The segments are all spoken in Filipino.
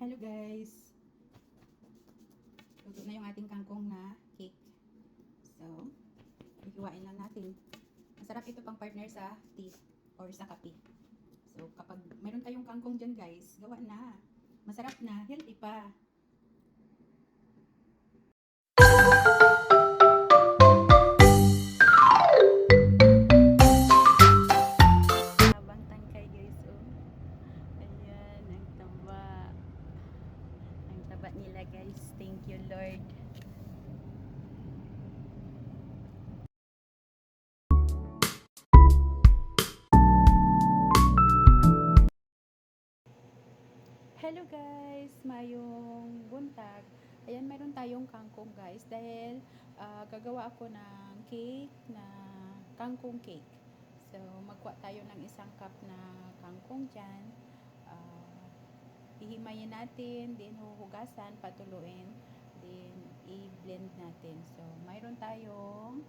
Hello guys! Luto na yung ating kangkong na cake. So, hihiwain lang natin. Masarap ito pang partner sa tea or sa kape. So, kapag mayroon tayong kangkong dyan guys, gawa na. Masarap na, healthy pa. Thank you Lord. Hello guys! Mayong buntag. Ayan, mayroon tayong kangkong guys dahil ah, gagawa ako ng cake na kangkong cake. So, magkuha tayo ng isang cup na kangkong dyan. Ah, ihimayin natin, then huhugasan, patuluin, then i-blend natin. So, mayroon tayong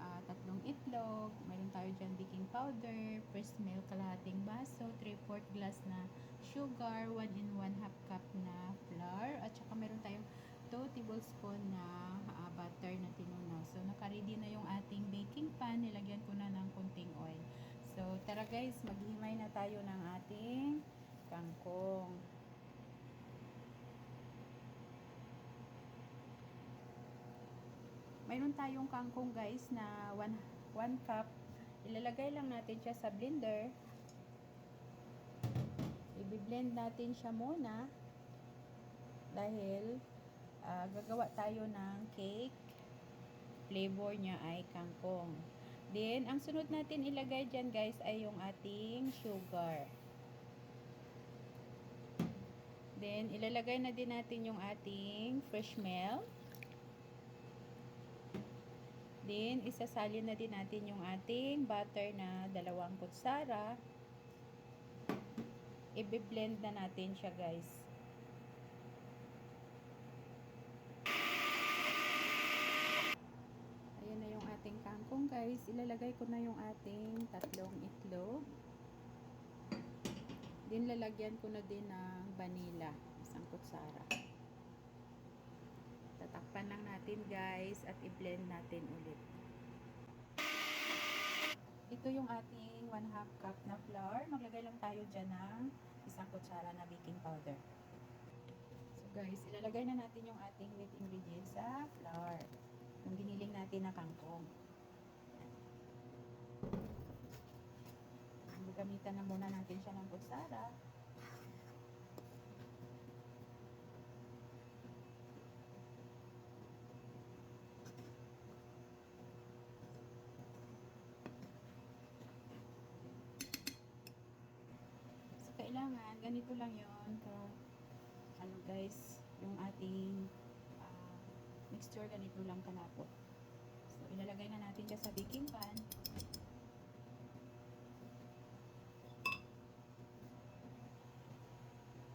ah, tatlong itlog, mayroon tayo dyan baking powder, first milk, kalahating baso, 3-4 glass na sugar, 1 and 1 half cup na flour, at saka meron tayong 2 tablespoon na ah, butter na tinunaw. So, naka-ready na yung ating baking pan. Nilagyan ko na ng kunting oil. So, tara guys, maghihimay na tayo ng ating kangkong. Mayroon tayong kangkong guys na 1 cup. Ilalagay lang natin siya sa blender. I-blend natin siya muna dahil ah, gagawa tayo ng cake. Flavor niya ay kangkong. Then, ang sunod natin ilagay dyan guys ay yung ating sugar. Then, ilalagay na din natin yung ating fresh milk. Then, isasalin na din natin yung ating butter na dalawang kutsara. I-blend na natin siya guys. Ayan na yung ating kangkong guys. Ilalagay ko na yung ating tatlong itlog. Din lalagyan ko na din ng vanilla. Isang kutsara. Tatakpan lang natin guys at i-blend natin ulit. Ito yung ating 1 half cup na flour. Maglagay lang tayo dyan ng isang kutsara na baking powder. So guys, ilalagay na natin yung ating wet ingredients sa flour. Yung giniling natin na kangkong. Gamitan na muna natin siya ng kutsara. So, kailangan, ganito lang yon ka, ano guys, yung ating ah, mixture, ganito lang kalapot. So, ilalagay na natin siya sa baking pan.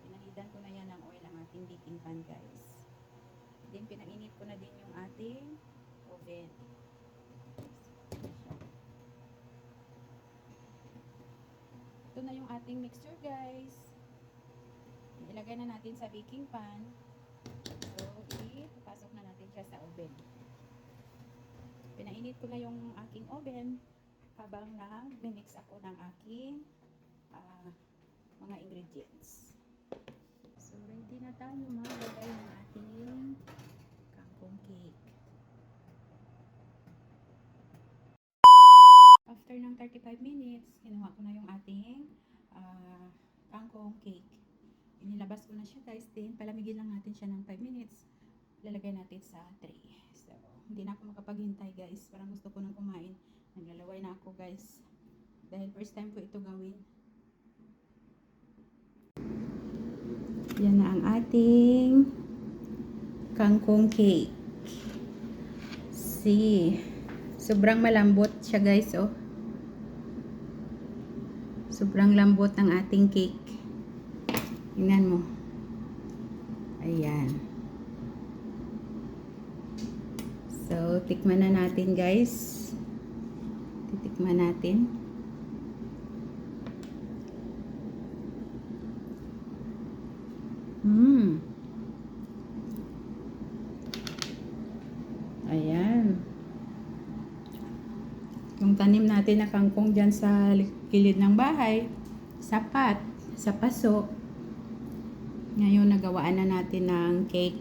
Pinahidan ko na yan ng oil ang ating baking pan guys. Then, pinainit ko na din yung ating oven. Ito na yung ating mixture guys. Ilagay na natin sa baking pan. So, ipapasok na natin siya sa oven. Pinainit ko na yung aking oven habang nag-mix ako ng aking ah, mga ingredients. So, ready na tayo maglagay ng ating kangkong cake. After ng 35 minutes, kinuha ko na yung ating ah, kangkong cake. Inilabas ko na siya guys. Then, palamigin lang natin siya ng 5 minutes. Lalagay natin sa tray. So, hindi na ako makapaghintay guys. Parang gusto ko nang kumain. Naglalaway na ako guys. Dahil first time ko ito gawin. Yan na ang ating kangkong cake. See. Sobrang malambot siya guys, oh. Sobrang lambot ng ating cake. Tingnan mo. Ayan. So, tikman na natin guys. Titikman natin. Hmm. Ayan. Yung tanim natin na kangkong dyan sa li- kilid ng bahay, sapat, sa paso. Ngayon, nagawaan na natin ng cake.